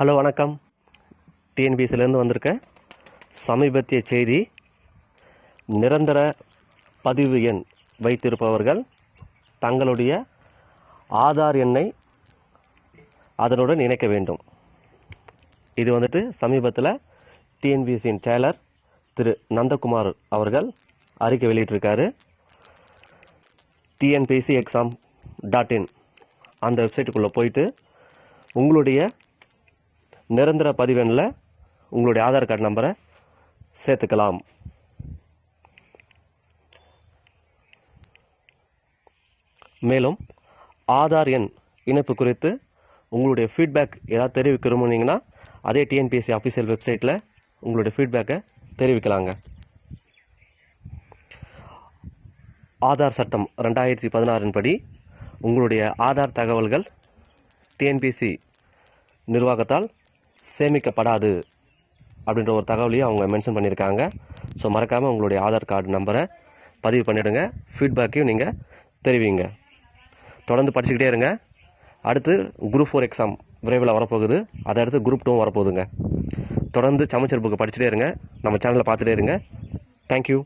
Hello வணக்கம். டிஎன்பிசிலேருந்து வந்திருக்கேன். சமீபத்திய செய்தி நிரந்தர பதிவு எண் வைத்திருப்பவர்கள் தங்களுடைய ஆதார் எண்ணை அதனுடன் இணைக்க வேண்டும். இது வந்துட்டு சமீபத்தில் டிஎன்பிசியின் செயலர் திரு நந்தகுமார் அவர்கள் அறிக்கை வெளியிட்டிருக்காரு. டிஎன்பிசி எக்ஸாம் டாட் இன் அந்த வெப்சைட்டுக்குள்ளே போயிட்டு உங்களுடைய நிரந்தர பதிவெண்ணில் உங்களுடைய ஆதார் கார்டு நம்பரை சேர்த்துக்கலாம். மேலும் ஆதார் எண் இணைப்பு குறித்து உங்களுடைய ஃபீட்பேக் ஏதாவது தெரிவிக்க விரும்புனீங்கன்னா அதே டிஎன்பிஎஸ்சி அஃபிஷியல் வெப்சைட்டில் உங்களுடைய ஃபீட்பேக்கை தெரிவிக்கலாங்க. ஆதார் சட்டம் ரெண்டாயிரத்தி பதினாறின் படி உங்களுடைய ஆதார் தகவல்கள் டிஎன்பிசி நிர்வாகத்தால் சேமிக்கப்படாது அப்படின்ற ஒரு தகவலையும் அவங்க மென்ஷன் பண்ணியிருக்காங்க. ஸோ மறக்காமல் உங்களுடைய ஆதார் கார்டு நம்பரை பதிவு பண்ணிவிடுங்க ஃபீட்பேக்கையும் நீங்கள் தெரிவிங்க. தொடர்ந்து படிச்சுக்கிட்டே இருங்க. அடுத்து குரூப் ஃபோர் எக்ஸாம் விரைவில் வரப்போகுது. அதை அடுத்து குரூப் டூவும் வரப்போகுதுங்க. தொடர்ந்து சமச்சர் புக்கு படிச்சுட்டே இருங்க. நம்ம சேனலை பார்த்துட்டே இருங்க. தேங்க்யூ